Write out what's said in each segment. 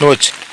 Noite.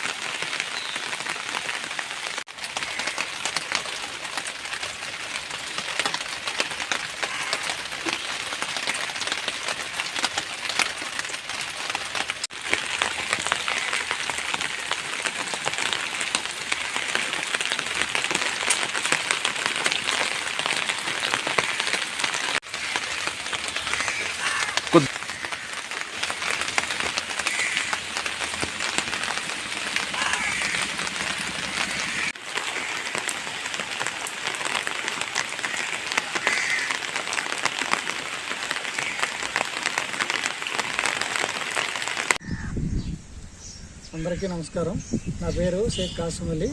అందరికీ నమస్కారం. నా పేరు షేక్ కాసిం అలీ.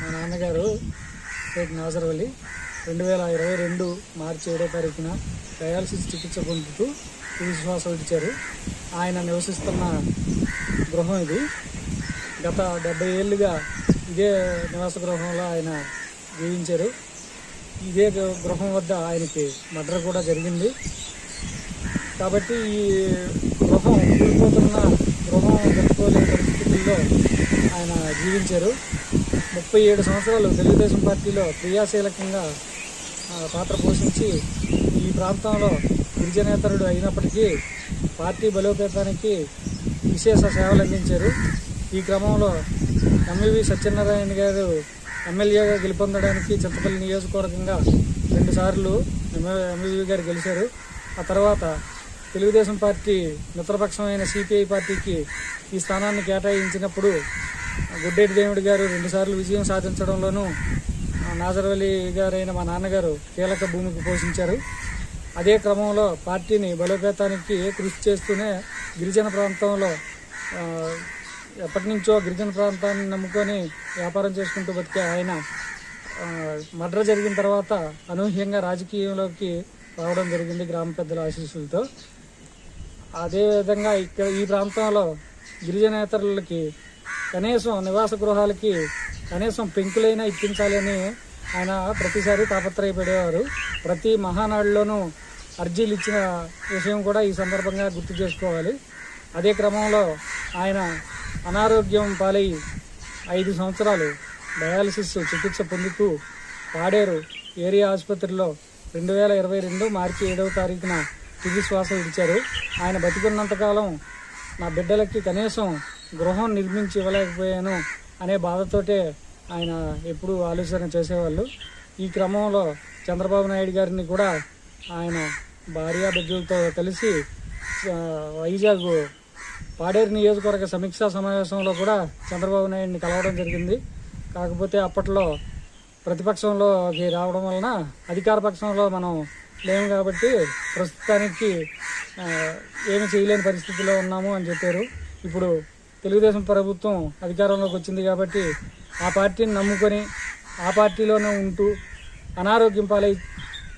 మా నాన్నగారు షేక్ నాజర్ అలీ. రెండు వేల ఇరవై రెండు మార్చి ఏడో తారీఖున డయాలసిస్ చికిత్స పొందుతూ విశ్వాసం ఇచ్చారు. ఆయన నివసిస్తున్న గృహం ఇది. గత డెబ్బై ఏళ్ళుగా ఇదే నివాస గృహంలో ఆయన జీవించారు. ఇదే గృహం వద్ద ఆయనకి మర్డర్ కూడా జరిగింది. కాబట్టి ఈ గృహం కూలిపోతున్న గృహం కట్టుకోలేని పరిస్థితుల్లో ఆయన జీవించారు. ముప్పై ఏడు సంవత్సరాలు తెలుగుదేశం పార్టీలో క్రియాశీలకంగా ఆ, పాత్ర పోషించి ఈ ప్రాంతంలో గిరిజనేతరుడు అయినప్పటికీ పార్టీ బలోపేతానికి విశేష సేవలు అందించారు. ఈ క్రమంలో ఎంవివి సత్యనారాయణ గారు ఎమ్మెల్యేగా గెలుపొందడానికి చింతపల్లి నియోజకవర్గంగా రెండుసార్లు ఎంవివి గారు గెలిచారు. ఆ తర్వాత తెలుగుదేశం పార్టీ మిత్రపక్షమైన సిపిఐ పార్టీకి ఈ స్థానాన్ని కేటాయించినప్పుడు గుడ్డేటి దేవుడి గారు రెండుసార్లు విజయం సాధించడంలోనూ ఆ, నాజర్వలి గారైన మా నాన్నగారు కీలక భూమికి పోషించారు. అదే క్రమంలో పార్టీని బలోపేతానికి కృషి చేస్తూనే గిరిజన ప్రాంతంలో ఎప్పటి నుంచో గిరిజన ప్రాంతాన్ని నమ్ముకొని వ్యాపారం చేసుకుంటూ బతికే ఆయన మర్డర్ జరిగిన తర్వాత అనూహ్యంగా రాజకీయంలోకి రావడం జరిగింది గ్రామ పెద్దల ఆశీస్సులతో. అదేవిధంగా ఇక్కడ ఈ ప్రాంతంలో గిరిజనేతరులకి కనీసం నివాస గృహాలకి కనీసం పెంకులైనా ఇప్పించాలని ఆయన ప్రతిసారి తాపత్రయపడేవారు. ప్రతి మహానాడులోనూ అర్జీలు ఇచ్చిన విషయం కూడా ఈ సందర్భంగా గుర్తు చేసుకోవాలి. అదే క్రమంలో ఆయన అనారోగ్యం పాలై ఐదు సంవత్సరాలు డయాలసిస్ చికిత్స పొందుతూ పాడేరు ఏరియా ఆసుపత్రిలో రెండు వేల ఇరవై రెండు మార్చి ఏడవ తారీఖున తుది శ్వాస విడిచారు. ఆయన బతికున్నంతకాలం నా బిడ్డలకి కనీసం గృహం నిర్మించి ఇవ్వలేకపోయాను అనే బాధతోటే ఆయన ఎప్పుడూ ఆలోచన చేసేవాళ్ళు. ఈ క్రమంలో చంద్రబాబు నాయుడు గారిని కూడా ఆయన భార్యా బిడ్డలతో కలిసి వైజాగ్ పాడేరు నియోజకవర్గ సమీక్షా సమావేశంలో కూడా చంద్రబాబు నాయుడిని కలవడం జరిగింది. కాకపోతే అప్పట్లో ప్రతిపక్షంలోకి రావడం వలన అధికార పక్షంలో మనం లేము కాబట్టి ప్రస్తుతానికి ఏమి చేయలేని పరిస్థితిలో ఉన్నాము అని చెప్పారు. ఇప్పుడు తెలుగుదేశం ప్రభుత్వం అధికారంలోకి వచ్చింది కాబట్టి ఆ పార్టీని నమ్ముకొని ఆ పార్టీలోనే ఉంటూ అనారోగ్యం పాలై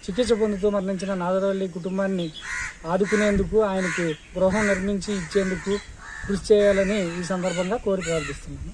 చికిత్స పొందుతూ మరణించిన నాదరవల్లి కుటుంబాన్ని ఆదుకునేందుకు ఆయనకి గృహం నిర్మించి ఇచ్చేందుకు కృషి చేయాలని ఈ సందర్భంగా కోరి ప్రార్థిస్తున్నాను.